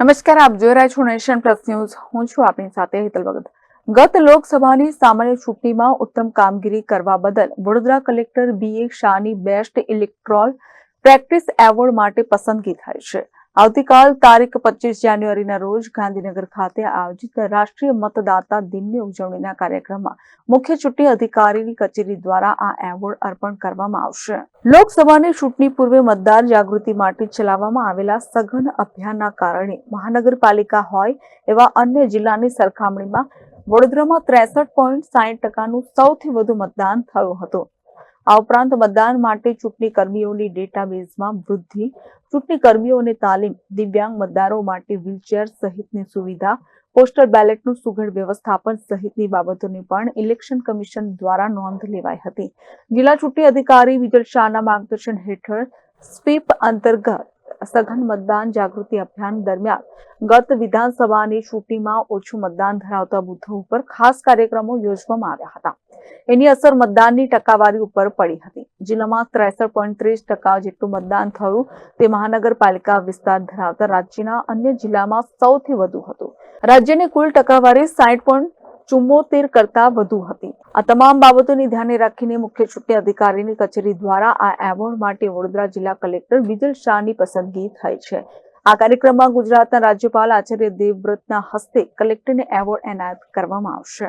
નમસ્કાર, આપ જોઈ રહ્યા છો નેશન પ્લસ ન્યૂઝ. હું છું આપની સાથે હિતલ ભગત. ગત લોકસભાની સામાન્ય ચૂંટણીમાં ઉત્તમ કામગીરી કરવા બદલ વડોદરા કલેક્ટર બી એ શાહની બેસ્ટ ઇલેક્ટ્રોલ પ્રેક્ટિસ એવોર્ડ માટે પસંદગી થઈ છે. આવતીકાલ તારીખ પચીસ જાન્યુઆરીના રોજ ગાંધીનગર ખાતે આયોજિત રાષ્ટ્રીય મતદાતા દિનની ઉજવણીના કાર્યક્રમમાં મુખ્ય ચૂંટણી અધિકારીની કચેરી દ્વારા આ એવોર્ડ અર્પણ કરવામાં આવશે. લોકસભાની ચૂંટણી પૂર્વે મતદાર જાગૃતિ માટે ચલાવવામાં આવેલા સઘન અભિયાનના કારણે મહાનગરપાલિકા હોય એવા અન્ય જિલ્લાની સરખામણીમાં વડોદરામાં ત્રેસઠ પોઈન્ટ સાહીઠ ટકાનું સૌથી વધુ મતદાન થયું હતું. આ ઉપરાંત મતદાન માટે ચૂંટણી કર્મીઓની ડેટાબેઝમાં વૃદ્ધિ, ચૂંટણી કર્મીઓને તાલીમ, દિવ્યાંગ મતદારો માટે વ્હીલચેર સહિતની સુવિધા, પોસ્ટલ બેલેટનું સુઘડ વ્યવસ્થાપન સહિતની બાબતોની પણ ઇલેક્શન કમિશન દ્વારા નોંધ લેવાઈ હતી. જિલ્લા ચૂંટણી અધિકારી વિજલ શાહના માર્ગદર્શન હેઠળ સ્વીપ અંતર્ગત સઘન મતદાન જાગૃતિ અભિયાન દરમિયાન ગત વિધાનસભાની ચૂંટણીમાં ઓછું મતદાન ધરાવતા બુથો ઉપર ખાસ કાર્યક્રમો યોજવામાં આવ્યા હતા. એની અસર મતદાનની ટકાવારી ઉપર પડી હતી. જિલ્લામાં ત્રેસઠ પોઈન્ટ ત્રીસ ટકા જેટલું મતદાન થયું તે મહાનગરપાલિકા વિસ્તાર ધરાવતા રાજ્યના અન્ય જિલ્લામાં સૌથી વધુ હતું. રાજ્યની કુલ ટકાવારી સાઠ પોઈન્ટ ચુમ્મોતેર કરતા વધુ હતી. આ તમામ બાબતોને ધ્યાને રાખીને મુખ્ય ચૂંટણી અધિકારીની કચેરી દ્વારા આ એવોર્ડ માટે વડોદરા જિલ્લા કલેક્ટર વિજલ શાહની પસંદગી થઈ છે. આ કાર્યક્રમમાં ગુજરાતના રાજ્યપાલ આચાર્ય દેવવ્રતના હસ્તે કલેક્ટરને એવોર્ડ એનાયત કરવામાં આવશે.